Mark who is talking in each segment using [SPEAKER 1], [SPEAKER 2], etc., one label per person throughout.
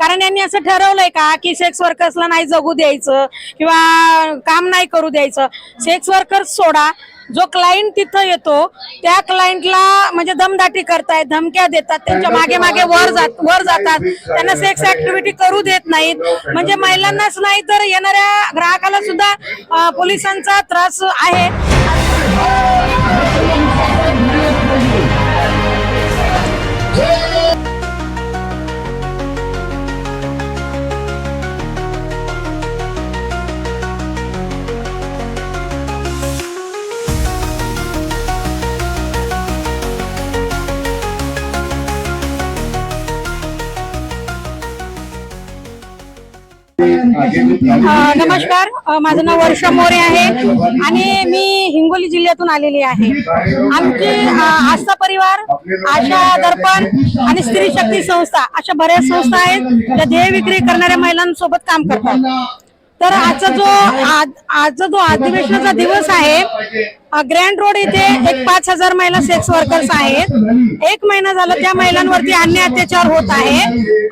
[SPEAKER 1] कारण यांनी असं ठरवलंय का की सेक्स वर्कर्सला नाही जगू द्यायचं किंवा काम नाही करू द्यायचं. सेक्स वर्कर्स सोडा. जो क्लायंट तिथं येतो त्या क्लायंटला म्हणजे दमदाटी करतायत धमक्या देतात त्यांच्या मागे मागे वर जात वर जातात. त्यांना सेक्स ऍक्टिव्हिटी करू देत नाहीत. म्हणजे महिलांनाच नाही तर येणाऱ्या ग्राहकाला सुद्धा पोलिसांचा त्रास आहे. नमस्कार. माझं नाव वर्षा मोरे आहे आणि मी हिंगोली जिल्ह्यातून आलेली आहे. आमची आस्था परिवार आशा दर्पण आणि स्त्री शक्ती संस्था अशा बऱ्याच संस्था आहेत ज्या ध्येय विक्री करणाऱ्या महिलांसोबत काम करतात. तर आजचा जो आजचा जो अधिवेशनाचा दिवस आहे ग्रँड रोड इथे एक पाच हजार महिला सेक्स वर्कर्स आहेत. एक महिना झाला त्या महिलांवरती अन्याय अत्याचार होत आहे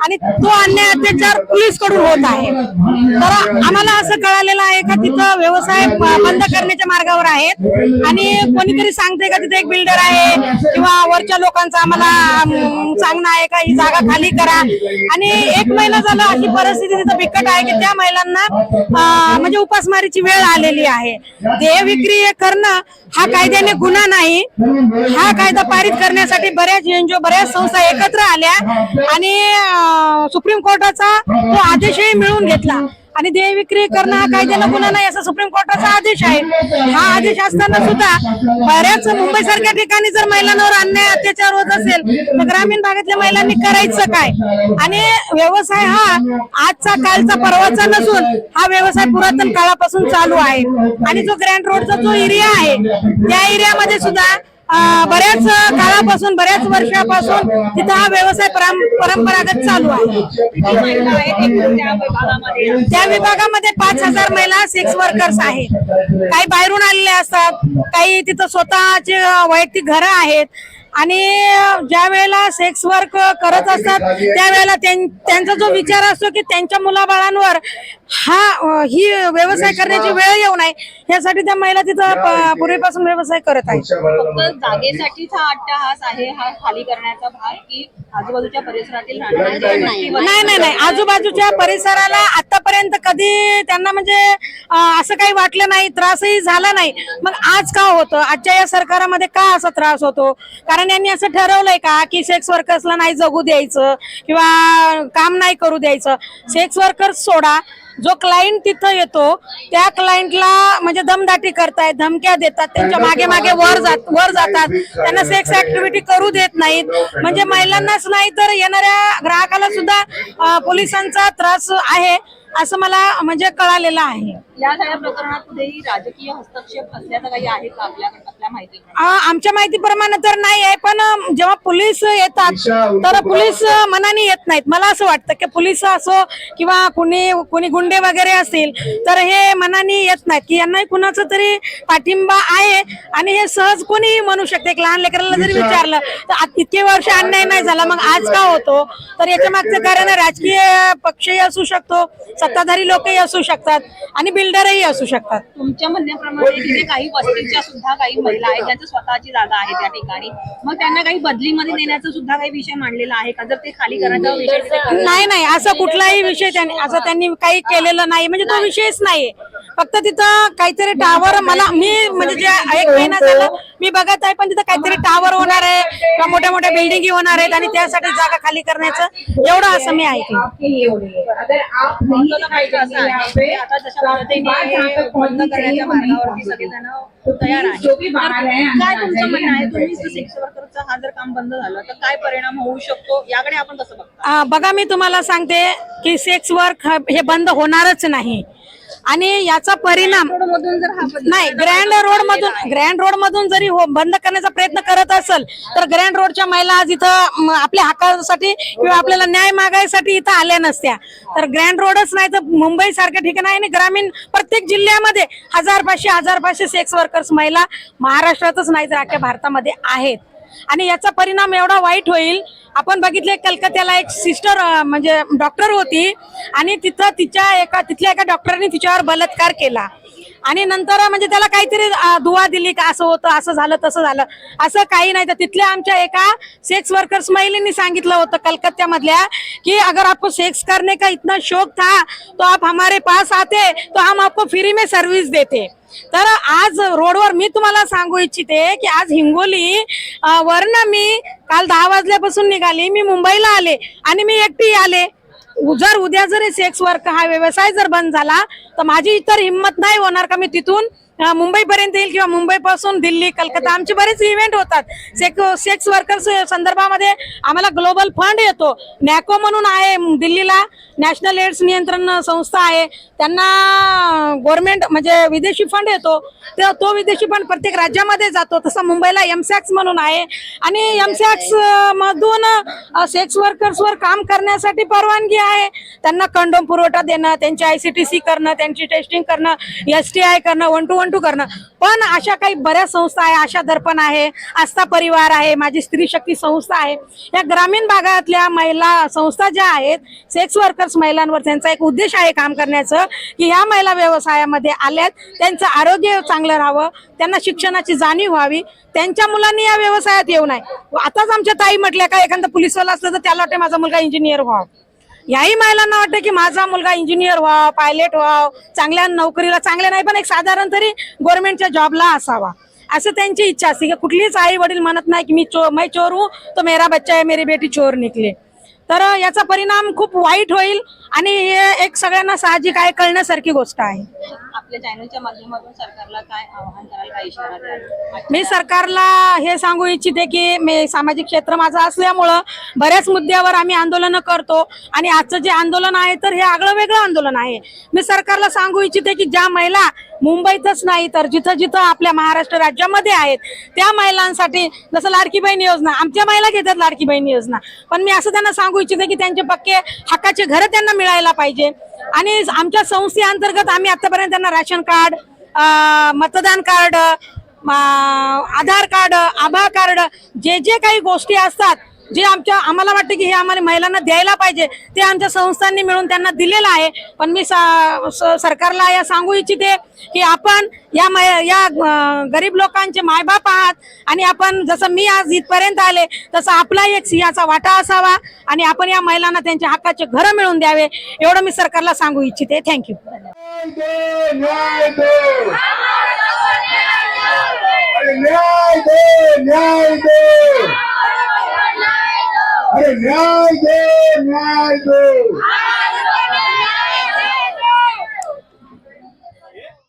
[SPEAKER 1] आणि तो अन्याय अत्याचार पोलीसकडून होत आहे. तर आम्हाला असं कळालेलं आहे का तिथं व्यवसाय बंद करण्याच्या मार्गावर आहेत? आणि कोणीतरी सांगते का तिथे एक बिल्डर आहे? किंवा वरच्या लोकांचं आम्हाला सांगणं आहे का? ही जागा खाली करा. आणि एक महिना झाला अशी परिस्थिती तिथं बिकट आहे की त्या महिलांना म्हणजे उपासमारीची वेळ आलेली आहे. देह विक्री हे करणं हा कायद्याने गुन्हा नाही. हा कायदा पारित करण्यासाठी बऱ्याच एनजीओ बऱ्याच संस्था एकत्र आल्या आणि सुप्रीम कोर्टाचा तो आदेशही मिळून घेतला. आणि देह विक्री करणं हा कायद्यानं गुन्हा नाही असा सुप्रीम कोर्टाचा आदेश आहे. हा आदेश असताना सुद्धा बऱ्याच मुंबई सारख्या ठिकाणी जर महिलांवर अन्याय अत्याचार होत असेल तर ग्रामीण भागातल्या महिलांनी करायचं काय? आणि व्यवसाय हा आजचा कालचा परवाचा नसून हा व्यवसाय पुरातन काळापासून चालू आहे. आणि जो ग्रँड रोडचा जो एरिया आहे त्या एरियामध्ये सुद्धा बऱ्याच काळापासून बऱ्याच वर्षापासून तिथं हा व्यवसाय परंपरागत चालू आहे. त्या विभागामध्ये पाच हजार महिला सेक्स वर्कर्स आहेत. काही बाहेरून आलेले असतात काही तिथं स्वतःचे वैयक्तिक घरं आहेत. आणि ज्या वेळेला सेक्स वर्क करत असतात त्यावेळेला त्यां- त्यांचा जो विचार असतो की त्यांच्या मुलाबाळांवर हा ही व्यवसाय करण्याची वेळ येऊ नये यासाठी त्या महिला तिथं पूर्वीपासून व्यवसाय करत आहेत.
[SPEAKER 2] फक्त जागेसाठीच हा अट्टहास आहे हा खाली करण्याचा भाग की आजूबाजूच्या परिसरातील
[SPEAKER 1] नाही नाही. नाही आजूबाजूच्या परिसराला आतापर्यंत कधी त्यांना म्हणजे असं काही वाटलं नाही त्रासही झाला नाही. मग आज का होतं? आजच्या या सरकारामध्ये का असा त्रास होतो? कारण यांनी असं ठरवलंय का की सेक्स वर्कर्सला नाही जगू द्यायचं किंवा काम नाही करू द्यायचं? सेक्स वर्कर्स सोडा. जो क्लायंट तिथं येतो त्या क्लायंटला म्हणजे दमदाटी करतायत धमक्या देतात त्यांच्या मागे मागे वर जात वर जातात. त्यांना सेक्स ऍक्टिव्हिटी करू देत नाहीत. म्हणजे महिलांनाच नाही तर येणाऱ्या ग्राहकाला सुद्धा पोलिसांचा त्रास आहे असं मला म्हणजे कळालेलं आहे.
[SPEAKER 2] या सगळ्या प्रकरणात कुठेही राजकीय हस्तक्षेप असल्याचं काही आहे का आपल्याकडे आपल्या माहिती
[SPEAKER 1] आमच्या माहितीप्रमाणे तर नाही आहे पण जेव्हा पोलीस येतात तर पोलीस मनाने येत नाहीत. मला असं वाटतं की पोलीस असो किंवा कुणी कुणी गुंडे वगैरे असतील तर हे मनाने येत नाहीत की यांना कुणाचं तरी पाठिंबा आहे आणि हे सहज कोणीही म्हणू शकते? एक लहान लेकराला जरी विचारलं तर इतके वर्ष अन्याय नाही झाला. मग आज का होतो? तर याच्या मागचं कारण राजकीय पक्षही असू शकतो सत्ताधारी लोकही असू शकतात आणि बिल्डरही असू शकतात.
[SPEAKER 2] तुमच्या म्हणण्याप्रमाणे तिथे काही वस्तीच्या सुद्धा काही महिला आहेत ज्यांच्या स्वतःची जागा आहे त्या ठिकाणी. मग त्यांना काही बदलीमध्ये देण्याचा सुद्धा काही विषय मांडलेला आहे का? जर ते खाली करण्याचा विषय तिथे करत
[SPEAKER 1] नाही नाही असं कुठलाही विषय त्यांनी असं त्यांनी काही केलेलं नाही. म्हणजे तो विषयच नाहीये. फक्त तिथं काहीतरी टावर मला मी म्हणजे जे एक महिना झाला मी बघत आहे पण तिथं काहीतरी टावर होणार आहे किंवा मोठ्या मोठ्या बिल्डिंगी होणार आहेत आणि त्यासाठी जागा खाली करण्याचं एवढं असं मी ऐकलं
[SPEAKER 3] हो
[SPEAKER 2] आहे काय तुमचं म्हणणं आहे तुम्ही सेक्स वर्करचा जर काम बंद झालं तर काय परिणाम होऊ शकतो याकडे आपण कसं
[SPEAKER 1] बघा मी तुम्हाला सांगते की सेक्स वर्क हे बंद होणारच नाही. आणि याचा परिणाम नाही ग्रँड रोड मधून ग्रँड रोड मधून जरी हो बंद करण्याचा प्रयत्न करत असेल तर ग्रँड रोडच्या महिला आज इथं आपल्या हक्कासाठी किंवा आपल्याला न्याय मागायसाठी इथं आल्या नसत्या. तर ग्रँड रोडच नाही तर मुंबई सारख्या ठिकाणी आणि ग्रामीण प्रत्येक जिल्ह्यामध्ये हजार पाचशे हजार पाचशे सेक्स वर्कर्स महिला महाराष्ट्रातच नाही तर अख्ख्या भारतामध्ये आहेत. आणि याचा परिणाम एवढा वाईट होईल आपण बघितले कलकत्याला एक सिस्टर म्हणजे डॉक्टर होती आणि तिथं तिच्या एका तिथल्या एका डॉक्टरने तिच्यावर बलात्कार केला. आणि नंतर म्हणजे त्याला काहीतरी दुवा दिली का असं होतं असं झालं तसं झालं. असं काही नाही. तर तिथल्या आमच्या एका सेक्स वर्कर्स महिलेनी सांगितलं होतं कलकत्त्यामधल्या की अगर आपको सेक्स करने का इतना शौक था तो आप हमारे पास आते तो हम आपको फ्री में सर्विस देते. तर आज रोडवर मी तुम्हाला सांगू इच्छिते की आज हिंगोली वरनं मी काल दहा वाजल्यापासून निघाली मी मुंबईला आले आणि मी एकटी आले. जर उद्या जर सेक्स वर्क हा व्यवसाय जर बंद झाला तर माझी तर हिंमत नाही होणार का मी तिथून मुंबई पर्यंत येईल किंवा मुंबई पासून दिल्ली कलकत्ता आमचे बरेच इव्हेंट होतात. सेक सेक्स वर्कर्स संदर्भामध्ये आम्हाला ग्लोबल फंड येतो. नॅको म्हणून आहे दिल्लीला नॅशनल एड्स नियंत्रण संस्था आहे. त्यांना गव्हर्नमेंट म्हणजे विदेशी फंड येतो. तर तो विदेशी फंड प्रत्येक राज्यामध्ये जातो. तसं मुंबईला एमसॅक्स म्हणून आहे. आणि एमसॅक्स मधून सेक्स वर्कर्सवर काम करण्यासाठी परवानगी आहे. त्यांना कंडोम पुरवठा देणं त्यांची सी करणं त्यांची टेस्टिंग करणं एस टी आय करणं वन टू वन टू करणं. पण अशा काही बऱ्याच संस्था आहे आशा दर्पण आहे आस्था परिवार आहे माझी स्त्री शक्ती संस्था आहे. या ग्रामीण भागातल्या महिला संस्था ज्या आहेत सेक्स वर्कर्स महिलांवर त्यांचा एक उद्देश आहे काम करण्याचं की ह्या महिला व्यवसायामध्ये आल्यात त्यांचं आरोग्य चांगलं राहावं त्यांना शिक्षणाची जाणीव व्हावी. त्यांच्या मुलांनी या व्यवसायात येऊ नये. आताच आमच्या ताई म्हटल्या का एखादा पुलिसवाला असलं तर त्याला वाटते माझा मुलगा इंजिनियर व्हावा. याही महिलांना वाटतं की माझा मुलगा इंजिनियर व्हावा पायलट व्हाव चांगल्या नोकरीला चांगल्या नाही पण एक साधारण तरी गव्हर्नमेंटच्या जॉबला असावा. असं त्यांची इच्छा असते की कुठलीच आई वडील म्हणत नाही की मी चो मैं चोर हूं तो मेरा बच्चा आहे मेरी बेटी चोर निकले. तर याचा परिणाम खूप वाईट होईल आणि हे एक सगळ्यांना साहजिक आहे कळण्यासारखी गोष्ट आहे.
[SPEAKER 2] आपल्या चॅनलच्या माध्यमातून सरकारला काय आवाहन कराल काय इशारा द्याल?
[SPEAKER 1] मी सरकारला हे सांगू इच्छिते की मी सामाजिक क्षेत्र माझं असल्यामुळं बऱ्याच मुद्द्यावर आम्ही आंदोलनं करतो आणि आजचं जे आंदोलन आहे तर हे आगळं वेगळं आंदोलन आहे. मी सरकारला सांगू इच्छिते की ज्या महिला मुंबईतच नाही तर जिथं जिथं आपल्या महाराष्ट्र राज्यामध्ये आहेत त्या महिलांसाठी जसं लाडकी बहीण योजना आमच्या महिला घेतात लाडकी बहीण योजना. पण मी असं त्यांना सांगू इच्छिते की त्यांचे पक्के हक्काचे घरं त्यांना मिळायला पाहिजे. आणि आमच्या संस्थेअंतर्गत आम्ही आतापर्यंत त्यांना राशन कार्ड मतदान कार्ड आधार कार्ड आभा कार्ड जे जे काही गोष्टी असतात जे आमच्या आम्हाला वाटतं की हे आम्हाला महिलांना द्यायला पाहिजे ते आमच्या संस्थांनी मिळून त्यांना दिलेलं आहे. पण मी सरकारला या सांगू इच्छिते की आपण या मै- या गरीब लोकांचे मायबाप आहात आणि आपण जसं मी आज इथपर्यंत आले तसं आपला एक सिंहाचा वाटा असावा आणि आपण या महिलांना त्यांच्या हक्काचे घरं मिळवून द्यावे एवढं मी सरकारला सांगू इच्छिते. थँक्यू
[SPEAKER 4] न्याय न्याय दे न्याय दे